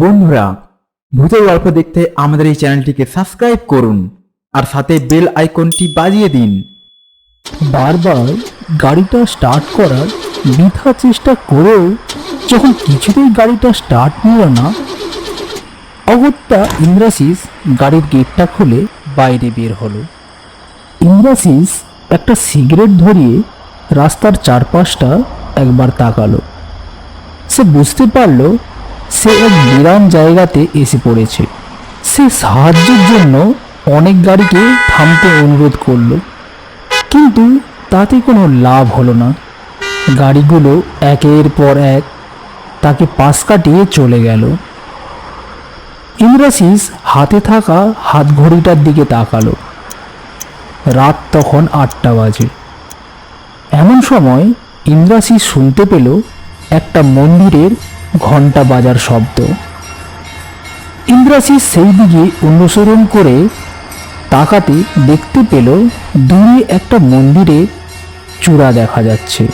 বন্ধুরা, ভূতের গল্প দেখতে আমাদের এই চ্যানেলটিকে সাবস্ক্রাইব করুন আর সাথে বেল আইকনটি বাজিয়ে দিন। বারবার গাড়িটা স্টার্ট করার বৃথা চেষ্টা করেও যখন কিছুতেই গাড়িটা স্টার্ট নিল না, অগত্যা ইন্দ্রাশিস গাড়ির গেটটা খুলে বাইরে বের হলো। ইন্দ্রাশিস একটা সিগারেট ধরিয়ে রাস্তার চারপাশটা একবার তাকালো। সে বুঝতে পারল সে এক বিরাম জায়গাতে এসে পড়েছে। সে সাহায্যের জন্য অনেক গাড়িকে থামতে অনুরোধ করল। কিন্তু তাতে কোনো লাভ হলো না। গাড়িগুলো একের পর এক তাকে পাশ কাটিয়ে চলে গেল। ইন্দ্রাশিস হাতে থাকা হাত ঘড়িটার দিকে তাকালো। রাত তখন আটটা বাজে। এমন সময় ইন্দ্রাশিস শুনতে পেল একটা মন্দিরের ঘণ্টা বাজার শব্দ। ইন্দ্রাশিস সেই দিকে অনুসরণ করে তাকাতে দেখতে পেল দূরে একটা মন্দিরে চূড়া দেখা যাচ্ছে।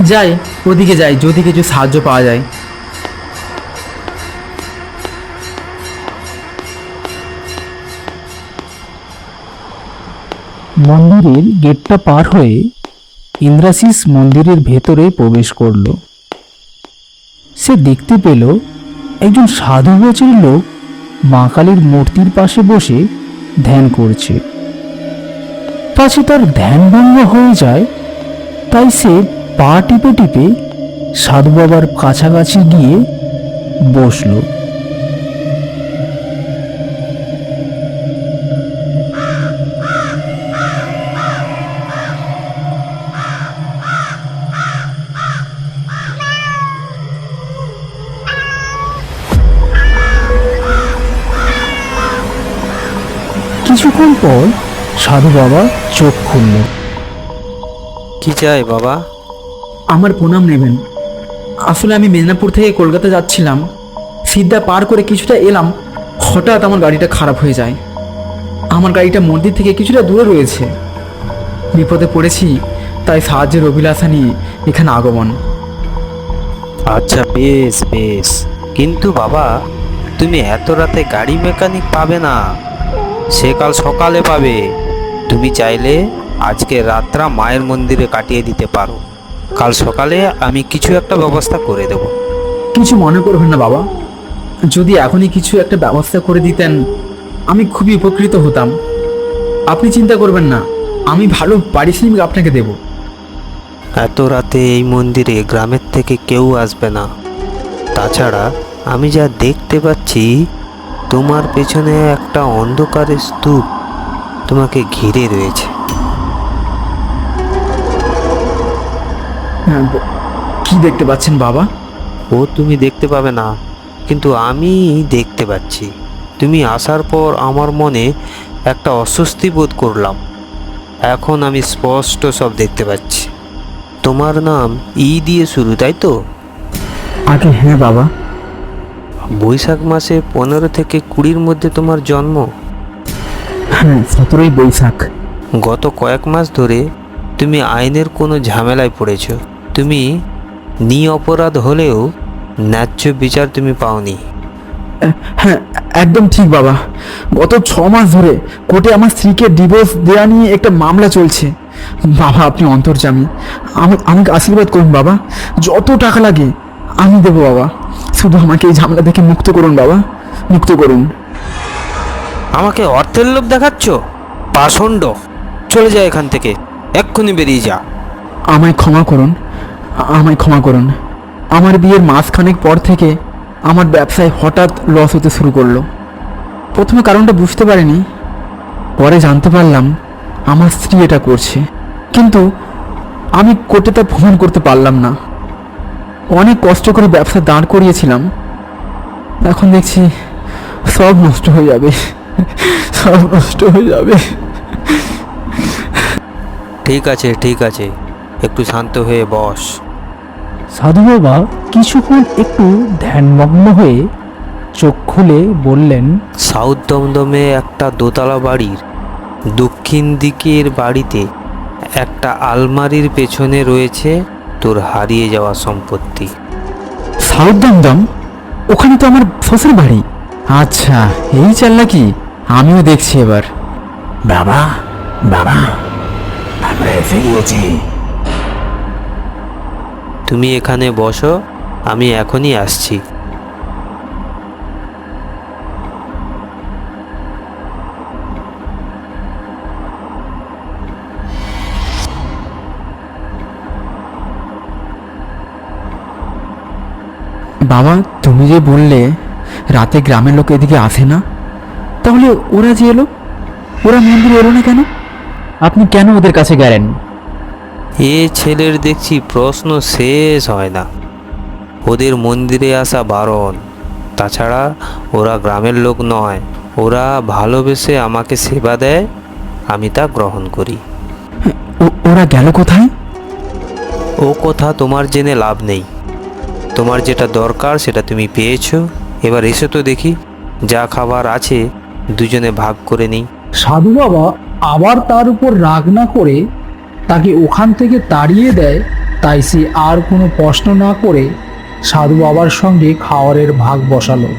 যাই ওদিকে যাই যদি কিছু সাহায্য পাওয়া যায়। মন্দিরের গেটটা পার হয়ে ইন্দ্রাশিস মন্দিরের ভেতরে প্রবেশ করল। সে দেখতে পেল একজন সাধু গোছের লোক মা কালীর মূর্তির পাশে বসে ধ্যান করছে। পাশে তার ধ্যান ভঙ্গ হয়ে যায়, তাই সে পা টিপে টিপে সাধু বাবার কাছাকাছি গিয়ে বসল। কিছুক্ষণ পর সাধু বাবা চোখ খুলল। কি চাই বাবা? আমার প্রণাম নেবেন। আসলে আমি মেদিনীপুর থেকে কলকাতা যাচ্ছিলাম। সিদ্ধা পার করে কিছুটা এলাম হঠাৎ আমার গাড়িটা খারাপ হয়ে যায়। আমার গাড়িটা মন্দির থেকে কিছুটা দূরে রয়েছে। বিপদে পড়েছি তাই সাহায্যের অভিলাষা নিয়ে এখানে আগমন। আচ্ছা বেশ বেশ। কিন্তু বাবা তুমি এত রাতে গাড়ি মেকানিক পাবে না। সে কাল সকালে পাবে। তুমি চাইলে আজকে রাতটা মায়ের মন্দিরে কাটিয়ে দিতে পারো। কাল সকালে আমি কিছু একটা ব্যবস্থা করে দেব। কিছু মনে করবেন না বাবা। যদি এখনই কিছু একটা ব্যবস্থা করে দিতেন আমি খুবই উপকৃত হতাম। আপনি চিন্তা করবেন না আমি ভালো পারিশ্রমিক আপনাকে দেব। এত রাতে এই মন্দিরে গ্রামের থেকে কেউ আসবে না। তাছাড়া আমি যা দেখতে পাচ্ছি তোমার পেছনে একটা অন্ধকারের স্তূপ তোমাকে ঘিরে রয়েছে। হ্যাঁ, কি দেখতে পাচ্ছেন বাবা? ও তুমি দেখতে পাবে না কিন্তু আমি দেখতে পাচ্ছি। তুমি আসার পর আমার মনে একটা অস্বস্তি বোধ করলাম। এখন আমি স্পষ্ট সব দেখতে পাচ্ছি। তোমার নাম ই দিয়ে শুরু তাই তো? আগে হ্যাঁ বাবা। বৈশাখ মাসে পনেরো থেকে কুড়ির মধ্যে তোমার জন্ম? হ্যাঁ সতেরোই বৈশাখ। গত কয়েক মাস ধরে তুমি আইনের কোনো ঝামেলায় পড়েছ। তুমি নি অপরাধ হলেও ন্যায্য বিচার তুমি পাওনি। হ্যাঁ একদম ঠিক বাবা। গত ছ মাস ধরে কোর্টে আমার স্ত্রীকে ডিভোর্স দেওয়া নিয়ে একটা মামলা চলছে। বাবা আপনি অন্তর্জামী আমা- আমাকে আশীর্বাদ করুন বাবা। যত টাকা লাগে আমি দেবো বাবা। শুধু আমাকে এই ঝামেলা থেকে মুক্ত করুন বাবা। মুক্ত করুন। আমাকে অর্থের লোভ দেখাচ্ছ? পাষণ্ড। চলে যা এখান থেকে। এক্ষুনি বেরিয়ে যা। আমায় ক্ষমা করুন। আমায় ক্ষমা করুন। আমার বিয়ের মাসখানেক পর থেকে আমার ব্যবসায় হঠাৎ লস হতে শুরু করল। প্রথমে কারণটা বুঝতে পারিনি। পরে জানতে পারলাম আমার স্ত্রী এটা করছে। কিন্তু আমি কোর্টে তা প্রমাণ করতে পারলাম না। অনেক কষ্ট করে ব্যবসা দাঁড় করিয়েছিলাম। এখন দেখছি সব নষ্ট হয়ে যাবে। সব নষ্ট হয়ে যাবে। ঠিক আছে ঠিক আছে। একটু শান্ত হয়ে বস। সাধু বাবা কিছুক্ষণ একটু ধ্যানমগ্ন হয়ে চোখ খুলে বললেন সাউথ দমদমে একটা দোতলা বাড়ির দক্ষিণ দিকের বাড়িতে একটা আলমারির পেছনে রয়েছে তোর হারিয়ে যাওয়া সম্পত্তি। সাউথ দমদম? ওখানে তো আমার শ্বশুর বাড়ি। আচ্ছা এই চাল্লা কি? আমিও দেখছি এবার। বাবা বাবা আমরা এসে গিয়েছি। তুমি এখানে বসো আমি এখনই আসছি। বাবা তুমি যে বললে রাতে গ্রামের লোক এদিকে আসে না তাহলে ওরা যে এলো? ওরা মন্দিরে এলো না কেন? আপনি কেন ওদের কাছে গেলেন? এ ছেলের দেখছি প্রশ্ন শেষ হয় না। ওদের মন্দিরে আসা বারণ। তাছাড়া ওরা গ্রামের লোক নয় ওরা ভালোবেসে আমাকে সেবা দেয় আমি তা গ্রহণ করি। ওরা গেল কোথায়? ও কথা তোমার জেনে লাভ নেই। তোমার যেটা দরকার সেটা তুমি পেয়েছ। এবার এসে তো দেখি, যা খাবার আছে দুজনে ভাগ করে নিই। সাধু বাবা আবার তার উপর রাগ না করে তাকে ওখান থেকে তাড়িয়ে দেয়, তাই সে আর কোনো প্রশ্ন না করে সাধু বাবার সঙ্গে খাওয়ারের ভাগ বসালো।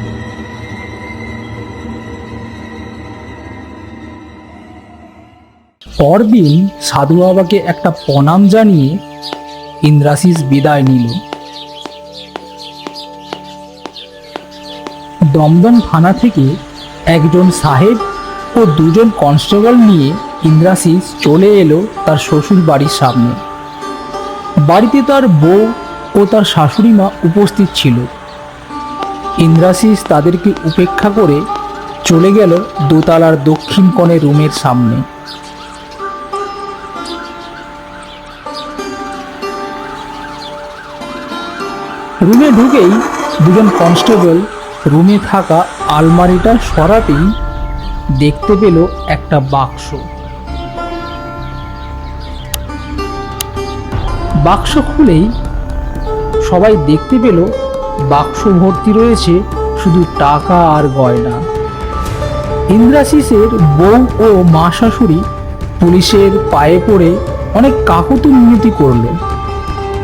পরদিন সাধু বাবাকে একটা প্রণাম জানিয়ে ইন্দ্রাশিস বিদায় নিল। দমদম থানা থেকে একজন সাহেব ও দুজন কনস্টেবল নিয়ে ইন্দ্রাশিস চলে এলো তার শ্বশুর বাড়ির সামনে। বাড়িতে তার বউ ও তার শাশুড়ি মা উপস্থিত ছিল। ইন্দ্রাশিস তাদেরকে উপেক্ষা করে চলে গেল দোতলার দক্ষিণ কোণে রুমের সামনে। রুমে ঢুকেই দুজন কনস্টেবল রুমে থাকা আলমারিটা সরাতেই দেখতে পেল একটা বাক্স। বাক্স খুলেই সবাই দেখতে পেল বাক্স ভর্তি রয়েছে শুধু টাকা আর গয়না। ইন্দ্রাশিসের বউ ও মা শাশুড়ি পুলিশের পায়ে পড়ে অনেক কাকুতি মিনতি করল,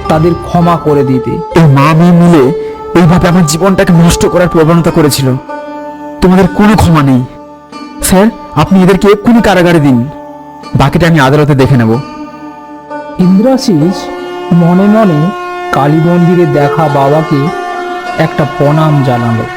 তাদের ক্ষমা করে দিতে। মা মেয়ে মিলে এইভাবে আমার জীবনটাকে নষ্ট করার প্রবণতা করেছিল। তোমাদের কোনো ক্ষমা নেই। স্যার, আপনি এদেরকে এক্ষুনি কারাগারে দিন। বাকিটা আমি আদালতে দেখে নেব। ইন্দ্রাশিস মনে মনে কালী মন্দিরে দেখা বাবাকে একটা প্রণাম জানালো।